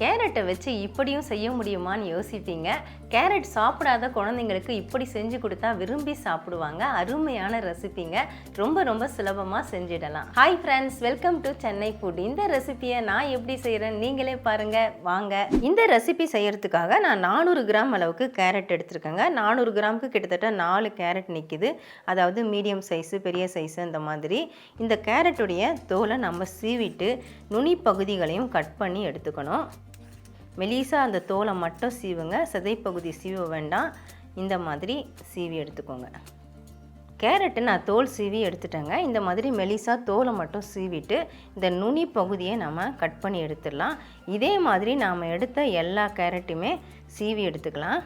கேரட்டை வச்சு இப்படியும் செய்ய முடியுமான்னு யோசிப்பீங்க. கேரட் சாப்பிடாத குழந்தைங்களுக்கு இப்படி செஞ்சு கொடுத்தா விரும்பி சாப்பிடுவாங்க. அருமையான ரெசிபிங்க. ரொம்ப ரொம்ப சுலபமாக செஞ்சிடலாம். Hi friends welcome to Chennai food இந்த ரெசிபியை நான் எப்படி செய்கிறேன் நீங்களே பாருங்க. வாங்க. இந்த ரெசிபி செய்யறதுக்காக நான் நானூறு கிராம் அளவுக்கு கேரட் எடுத்திருக்கேங்க. நானூறு கிராமுக்கு கிட்டத்தட்ட நாலு கேரட் நிற்கிது அதாவது மீடியம் சைஸு பெரிய சைஸு அந்த மாதிரி. இந்த கேரட்டுடைய தோலை நம்ம சீவிட்டு நுனி பகுதிகளையும் கட் பண்ணி எடுத்துக்கணும். மெலிசா அந்த தோலை மட்டும் சீவுங்க. சிதைப்பகுதி சீவ வேண்டாம். இந்த மாதிரி சீவி எடுத்துக்கோங்க. கேரட்டு நான் தோல் சீவி எடுத்துட்டேங்க. இந்த மாதிரி மெலிசா தோலை மட்டும் சீவிட்டு இந்த நுனி பகுதியை நம்ம கட் பண்ணி எடுத்துடலாம். இதே மாதிரி நாம் எடுத்த எல்லா கேரட்டுமே சீவி எடுத்துக்கலாம்.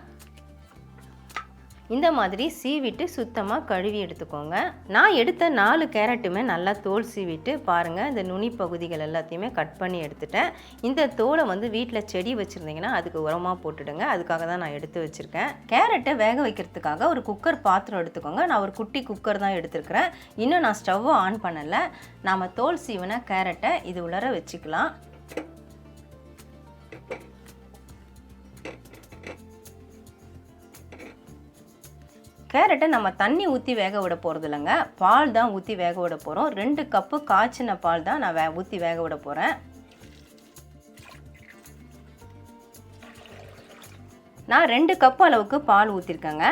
இந்த மாதிரி சீவிட்டு சுத்தமாக கழுவி எடுத்துக்கோங்க. நான் எடுத்த நாலு கேரட்டுமே நல்லா தோல் சீவிட்டு பாருங்கள் இந்த நுனி பகுதிகள் எல்லாத்தையுமே கட் பண்ணி எடுத்துட்டேன். இந்த தோலை வந்து வீட்டில் செடி வச்சுருந்தீங்கன்னா அதுக்கு உரமாக போட்டுடுங்க. அதுக்காக தான் நான் எடுத்து வச்சுருக்கேன். கேரட்டை வேக வைக்கிறதுக்காக ஒரு குக்கர் பாத்திரம் எடுத்துக்கோங்க. நான் ஒரு குட்டி குக்கர் தான் எடுத்துருக்கிறேன். இன்னும் நான் ஸ்டவ்வை ஆன் பண்ணலை. நாம் தோல் சீவின கேரட்டை இது உள்ளர வச்சுக்கலாம். கேரட்டை நம்ம தண்ணி ஊற்றி வேக விட போகிறது இல்லைங்க. பால் தான் ஊற்றி வேக விட போகிறோம் ரெண்டு கப்பு காய்ச்சின பால் தான் நான் வே ஊற்றி வேக விட போகிறேன் நான் ரெண்டு கப்பு அளவுக்கு பால் ஊற்றிருக்கேங்க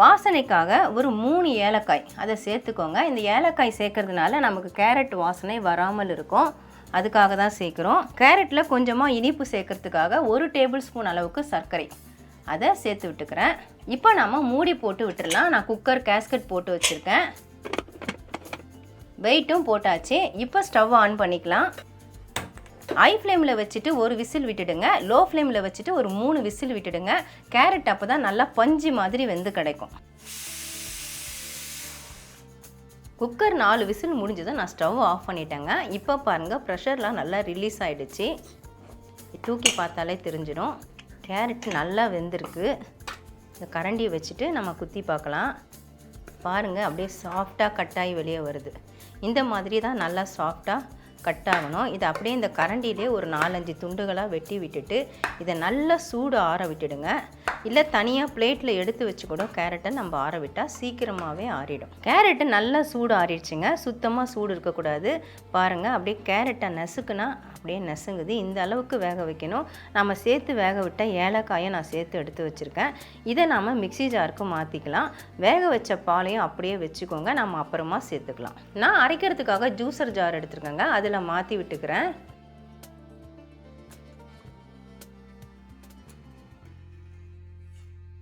வாசனைக்காக ஒரு மூணு ஏலக்காய். அதை சேர்த்துக்கோங்க. இந்த ஏலக்காய் சேர்க்கறதுனால நமக்கு கேரட் வாசனை வராமல் இருக்கும். அதுக்காக தான் சேர்க்குறோம். கேரட்டில் கொஞ்சமாக இனிப்பு சேர்க்கறதுக்காக ஒரு டேபிள் ஸ்பூன் அளவுக்கு சர்க்கரை. அதை சேர்த்து விட்டுக்கிறேன். இப்போ நம்ம மூடி போட்டு விட்டுடலாம் நான் குக்கர் கேஸ்கட் போட்டு வச்சுருக்கேன். வெயிட்டும் போட்டாச்சு. இப்போ ஸ்டவ் ஆன் பண்ணிக்கலாம். ஹை ஃப்ளேமில் வச்சுட்டு ஒரு விசில் விட்டுடுங்க. லோ ஃப்ளேமில் வச்சுட்டு ஒரு மூணு விசில் விட்டுடுங்க. கேரட் அப்போ தான் நல்லா பஞ்சு மாதிரி வெந்து கிடைக்கும். குக்கர் நாலு விசில் முடிஞ்சதும் நான் ஸ்டவ் ஆஃப் பண்ணிட்டேங்க. இப்போ பாருங்கள் ப்ரெஷர்லாம் நல்லா ரிலீஸ் ஆகிடுச்சு தூக்கி பார்த்தாலே தெரிஞ்சிடும். கேரட் நல்லா வெந்திருக்கு. இந்த கரண்டியை வச்சுட்டு நம்ம குத்தி பார்க்கலாம். பாருங்கள் அப்படியே சாஃப்டாக கட்டாகி வெளியே வருது. இந்த மாதிரி தான் நல்லா சாஃப்டாக கட் ஆகணும். இதை அப்படியே இந்த கரண்டியிலே ஒரு நாலஞ்சு துண்டுகளாக வெட்டி விட்டுட்டு இதை நல்லா சூடு ஆற விட்டுடுங்க. இல்லை தனியாக பிளேட்டில் எடுத்து வச்சு கூட கேரட்டை நம்ம ஆற விட்டால் சீக்கிரமாகவே ஆறிடும். கேரட்டு நல்லா சூடு ஆறிடுச்சுங்க. சுத்தமாக சூடு இருக்கக்கூடாது. பாருங்கள் அப்படியே கேரட்டை நசுக்குனா அப்படியே நசுங்குது. இந்த அளவுக்கு வேக வைக்கணும். நம்ம சேர்த்து வேக விட்ட ஏலக்காயை நான் சேர்த்து எடுத்து வச்சுருக்கேன். இதை நாம் மிக்சி ஜாருக்கு மாற்றிக்கலாம் வேக வச்ச பாலையும் அப்படியே வச்சுக்கோங்க. நம்ம அப்புறமா சேர்த்துக்கலாம். நான் அரைக்கிறதுக்காக ஜூஸர் ஜார் எடுத்துருக்கேங்க. அதில் மாற்றி விட்டுக்கிறேன்.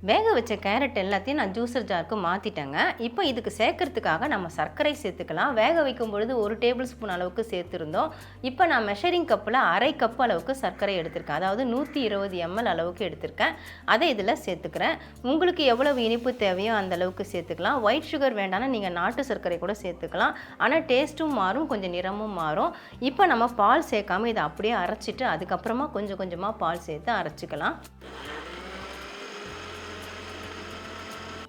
வேக வச்ச கேரட் எல்லாத்தையும் நான் ஜூஸர் ஜாருக்கு மாற்றிட்டேங்க இப்போ இதுக்கு சேர்க்கறதுக்காக நம்ம சர்க்கரை சேர்த்துக்கலாம். வேக வைக்கும் பொழுது ஒரு டேபிள் ஸ்பூன் அளவுக்கு சேர்த்துருந்தோம். இப்போ நான் மெஷரிங் கப்பில் அரை கப் அளவுக்கு சர்க்கரை எடுத்திருக்கேன். அதாவது நூற்றி இருபது எம்எல் அளவுக்கு எடுத்திருக்கேன். அதை இதில் சேர்த்துக்கிறேன். உங்களுக்கு எவ்வளவு இனிப்பு தேவையோ அந்த அளவுக்கு சேர்த்துக்கலாம். ஒயிட் சுகர் வேண்டாம்னா நீங்கள் நாட்டு சர்க்கரை கூட சேர்த்துக்கலாம். ஆனால் டேஸ்ட்டும் மாறும் கொஞ்சம் நிறமும் மாறும். இப்போ நம்ம பால் சேர்க்காம இதை அப்படியே அரைச்சிட்டு அதுக்கப்புறமா கொஞ்சம் கொஞ்சமாக பால் சேர்த்து அரைச்சிக்கலாம்.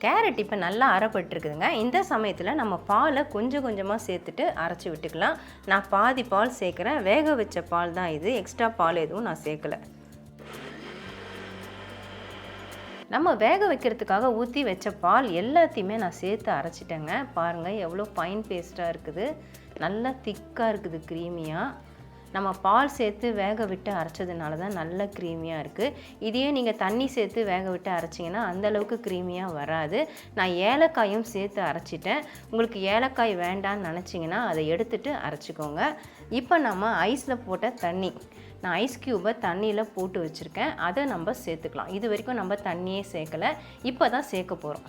கேரட் இப்போ நல்லா அரைப்பட்டுருக்குதுங்க. இந்த சமயத்தில் நம்ம பாலை கொஞ்சம் கொஞ்சமாக சேர்த்துட்டு அரைச்சி விட்டுக்கலாம். நான் பாதி பால் சேர்க்குறேன். வேக வச்ச பால் தான் இது. எக்ஸ்ட்ரா பால் எதுவும் நான் சேர்க்கலை. நம்ம வேக வைக்கிறதுக்காக ஊற்றி வச்ச பால் எல்லாத்தையுமே நான் சேர்த்து அரைச்சிட்டேங்க. பாருங்கள் எவ்வளோ ஃபைன் பேஸ்ட்டாக இருக்குது. நல்லா திக்காக இருக்குது க்ரீமியாக நம்ம பால் சேர்த்து வேக விட்டு அரைச்சதுனால தான் நல்ல க்ரீமியாக இருக்குது இதையே நீங்கள் தண்ணி சேர்த்து வேக விட்டு அரைச்சிங்கன்னா அந்தளவுக்கு க்ரீமியாக வராது. நான் ஏலக்காயும் சேர்த்து அரைச்சிட்டேன். உங்களுக்கு ஏலக்காய் வேண்டான்னு நினச்சிங்கன்னா அதை எடுத்துட்டு அரைச்சிக்கோங்க. இப்போ நம்ம ஐஸில் போட்ட தண்ணி நான் ஐஸ் க்யூபை தண்ணியில் போட்டு வச்சுருக்கேன். அதை நம்ம சேர்த்துக்கலாம். இது வரைக்கும் நம்ம தண்ணியே சேர்க்கலை. இப்போ தான் சேர்க்க போகிறோம்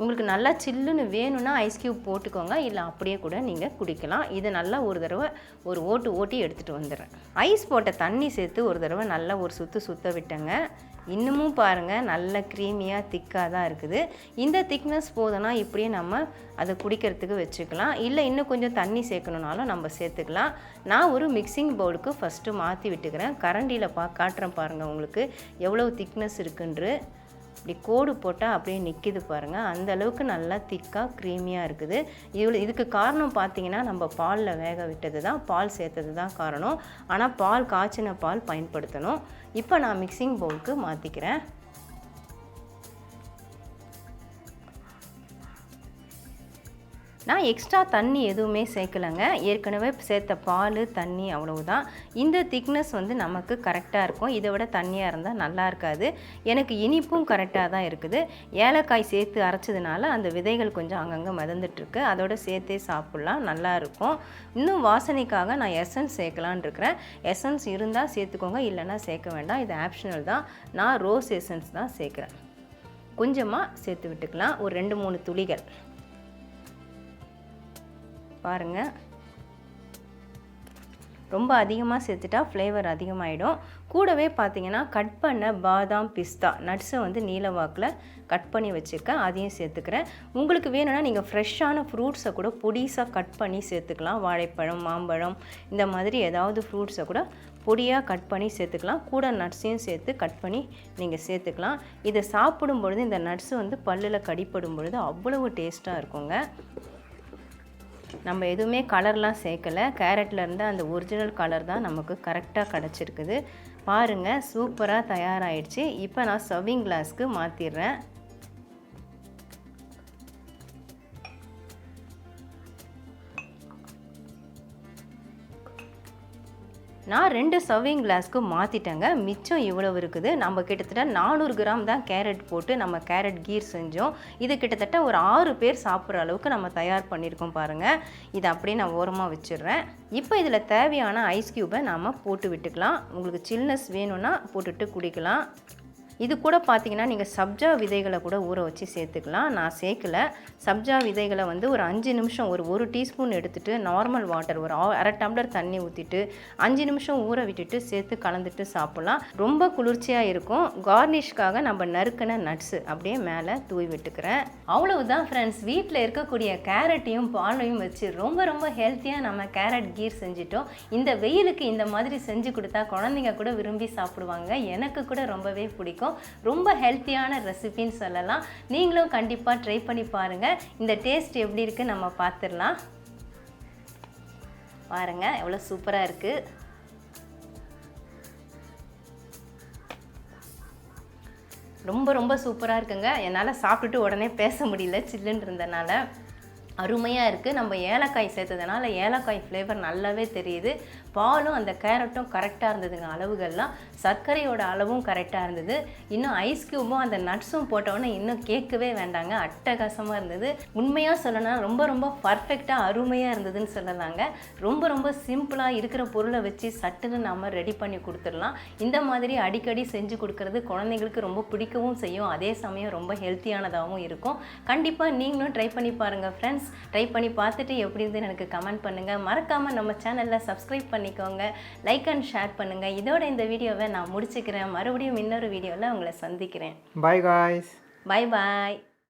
உங்களுக்கு நல்லா சில்லுன்னு வேணும்னா ஐஸ் க்யூப் போட்டுக்கோங்க. இல்லை அப்படியே கூட நீங்கள் குடிக்கலாம். இதை நல்லா ஒரு தடவை ஒரு ஓட்டு ஓட்டி எடுத்துகிட்டு வந்துடுறேன். ஐஸ் போட்ட தண்ணி சேர்த்து ஒரு தடவை நல்லா ஒரு சுற்று சுற்ற விட்டேங்க. இன்னமும் பாருங்கள் நல்ல க்ரீமியாக திக்காக தான் இருக்குது. இந்த திக்னஸ் போதும்னா இப்படியே நம்ம அதை குடிக்கிறதுக்கு வச்சுக்கலாம். இல்லை இன்னும் கொஞ்சம் தண்ணி சேர்க்கணுனாலும் நம்ம சேர்த்துக்கலாம். நான் ஒரு மிக்சிங் பவுலுக்கு ஃபஸ்ட்டு மாற்றி விட்டுக்கிறேன். கரண்டியில் பா காட்டுறேன் பாருங்கள் உங்களுக்கு எவ்வளோ திக்னஸ் இருக்குன்று. இப்படி கோடு போட்டால் அப்படியே நிற்கிது பாருங்கள் அந்த அளவுக்கு நல்லா திக்காக க்ரீமியாக இருக்குது. இவ்வளோ இதுக்கு காரணம் பார்த்தீங்கன்னா நம்ம பாலில் வேக விட்டது தான் பால் சேர்த்தது தான் காரணம். ஆனால் பால் காய்ச்சின பால் பயன்படுத்தணும். இப்போ நான் மிக்சிங் பவுலுக்கு மாற்றிக்கிறேன் நான் எக்ஸ்ட்ரா தண்ணி எதுவுமே சேர்க்கலைங்க. ஏற்கனவே சேர்த்த பால் தண்ணி அவ்வளவுதான். இந்த திக்னஸ் வந்து நமக்கு கரெக்டாக இருக்கும். இதை விட தண்ணியாக இருந்தால் நல்லா இருக்காது. எனக்கு இனிப்பும் கரெக்டாக தான் இருக்குது. ஏலக்காய் சேர்த்து அரைச்சதுனால அந்த விதைகள் கொஞ்சம் அங்கங்கே மிதந்துட்டுருக்கு. அதோட சேர்த்தே சாப்பிட்லாம். நல்லா இருக்கும். இன்னும் வாசனைக்காக நான் எசன்ஸ் சேர்க்கலான் இருக்கிறேன். எசன்ஸ் இருந்தால் சேர்த்துக்கோங்க. இல்லைன்னா சேர்க்க வேண்டாம். இது ஆப்ஷனல் தான். நான் ரோஸ் எசன்ஸ் தான் சேர்க்குறேன். கொஞ்சமாக சேர்த்து விட்டுக்கலாம். ஒரு ரெண்டு மூணு துளிகள். பாருங்கள் ரொம்ப அதிகமாக சேர்த்துட்டா ஃப்ளேவர் அதிகமாகிடும் கூடவே பார்த்தீங்கன்னா கட் பண்ண பாதாம் பிஸ்தா. நட்ஸை வந்து நீல வாக்கில் கட் பண்ணி வச்சுருக்கேன். அதையும் சேர்த்துக்கிறேன். உங்களுக்கு வேணும்னா நீங்கள் ஃப்ரெஷ்ஷான ஃப்ரூட்ஸை கூட பொடிசாக கட் பண்ணி சேர்த்துக்கலாம். வாழைப்பழம் மாம்பழம் இந்த மாதிரி ஏதாவது ஃப்ரூட்ஸை கூட பொடியாக கட் பண்ணி சேர்த்துக்கலாம். கூட நட்ஸையும் சேர்த்து கட் பண்ணி நீங்கள் சேர்த்துக்கலாம். இதை சாப்பிடும் பொழுது இந்த நட்ஸு வந்து பல்லில் கடிப்படும் பொழுது அவ்வளவு டேஸ்ட்டாக இருக்குங்க. நம்ம எதுவுமே கலர்லாம் சேர்க்கலை. கேரட்லேருந்து அந்த ஒரிஜினல் கலர் தான் நமக்கு கரெக்டாக கிடச்சிருக்குது. பாருங்கள் சூப்பராக தயாராகிடுச்சு இப்போ நான் சர்விங் கிளாஸ்க்கு மாற்றிடுறேன் நான் ரெண்டு சர்விங் கிளாஸ்க்கு மாற்றிட்டேங்க மிச்சம் இவ்வளவு இருக்குது. நம்ம கிட்டத்தட்ட நானூறு கிராம் தான் கேரட் போட்டு நம்ம கேரட் கீர் செஞ்சோம். இது கிட்டத்தட்ட ஒரு ஆறு பேர் சாப்பிட்ற அளவுக்கு நம்ம தயார் பண்ணியிருக்கோம் பாருங்கள் இதை அப்படியே நான் ஓரமாக வச்சிடுறேன். இப்போ இதில் தேவையான ஐஸ் க்யூபை நாம் போட்டு விட்டுக்கலாம். உங்களுக்கு சில்னஸ் வேணும்னா போட்டுட்டு குடிக்கலாம். இது கூட பார்த்தீங்கன்னா நீங்கள் சப்ஜா விதைகளை கூட ஊற வச்சு சேர்த்துக்கலாம். நான் சேர்க்கல. சப்ஜா விதைகளை வந்து ஒரு அஞ்சு நிமிஷம் ஒரு ஒரு டீஸ்பூன் எடுத்துகிட்டு நார்மல் வாட்டர் ஒரு அரை டம்ளர் தண்ணி ஊற்றிட்டு அஞ்சு நிமிஷம் ஊற விட்டுட்டு சேர்த்து கலந்துட்டு சாப்பிட்லாம். ரொம்ப குளிர்ச்சியாக இருக்கும். கார்னிஷ்காக நம்ம நறுக்கின நட்ஸு அப்படியே மேலே தூவி விட்டுக்கிறேன். அவ்வளவுதான் ஃப்ரெண்ட்ஸ் வீட்டில் இருக்கக்கூடிய கேரட்டையும் பாலையும் வச்சு ரொம்ப ரொம்ப ஹெல்த்தியாக நம்ம கேரட் கீர் செஞ்சிட்டோம். இந்த வெயிலுக்கு இந்த மாதிரி செஞ்சு கொடுத்தா குழந்தைங்க கூட விரும்பி சாப்பிடுவாங்க. எனக்கு கூட ரொம்பவே பிடிக்கும். இருக்கும். ரொம்ப ஹெல்த்தியான ரெசிபின்னு சொல்லலாம். நீங்களும் கண்டிப்பாக ட்ரை பண்ணி பாருங்கள் இந்த டேஸ்ட் எப்படி இருக்குது நம்ம பார்த்துடலாம் பாருங்கள் எவ்வளோ சூப்பராக இருக்குது ரொம்ப ரொம்ப சூப்பராக இருக்குங்க. என்னால் சாப்பிட்டுட்டு உடனே பேச முடியல சில்லுன்னு இருந்தனால. அருமையாக இருக்குது நம்ம ஏலக்காய் சேர்த்ததுனால ஏலக்காய் ஃப்ளேவர் நல்லாவே தெரியுது. பாலும் அந்த கேரட்டும் கரெக்டாக இருந்ததுங்க. அளவுகள்லாம் சர்க்கரையோட அளவும் கரெக்டாக இருந்தது. இன்னும் ஐஸ் க்யூபும் அந்த நட்ஸும் போட்டோன்னே இன்னும் கேட்கவே வேண்டாங்க. அட்டகாசமாக இருந்தது. உண்மையாக சொல்லணும்னா ரொம்ப ரொம்ப பர்ஃபெக்டாக அருமையாக இருந்ததுன்னு சொல்லலாங்க. ரொம்ப ரொம்ப சிம்பிளாக இருக்கிற பொருளை வச்சு சட்டுன்னு நம்ம ரெடி பண்ணி கொடுத்துடலாம். இந்த மாதிரி அடிக்கடி செஞ்சு கொடுக்கறது குழந்தைங்களுக்கு ரொம்ப பிடிக்கவும் செய்யும். அதே சமயம் ரொம்ப ஹெல்த்தியானதாகவும் இருக்கும். கண்டிப்பாக நீங்களும் ட்ரை பண்ணி பாருங்கள் ஃப்ரெண்ட்ஸ் ட்ரை பண்ணி பார்த்துட்டு எப்படி இருந்துன்னு எனக்கு கமெண்ட் பண்ணுங்கள் மறக்காமல் நம்ம சேனலில் சப்ஸ்கிரைப் பண்ணிக்கோங்க. லைக் அண்ட் ஷேர் பண்ணுங்கள் இதோட இந்த வீடியோவை நான் முடிச்சுக்கிறேன். மறுபடியும் இன்னொரு வீடியோவில் உங்களை சந்திக்கிறேன். Bye guys. பாய் பாய்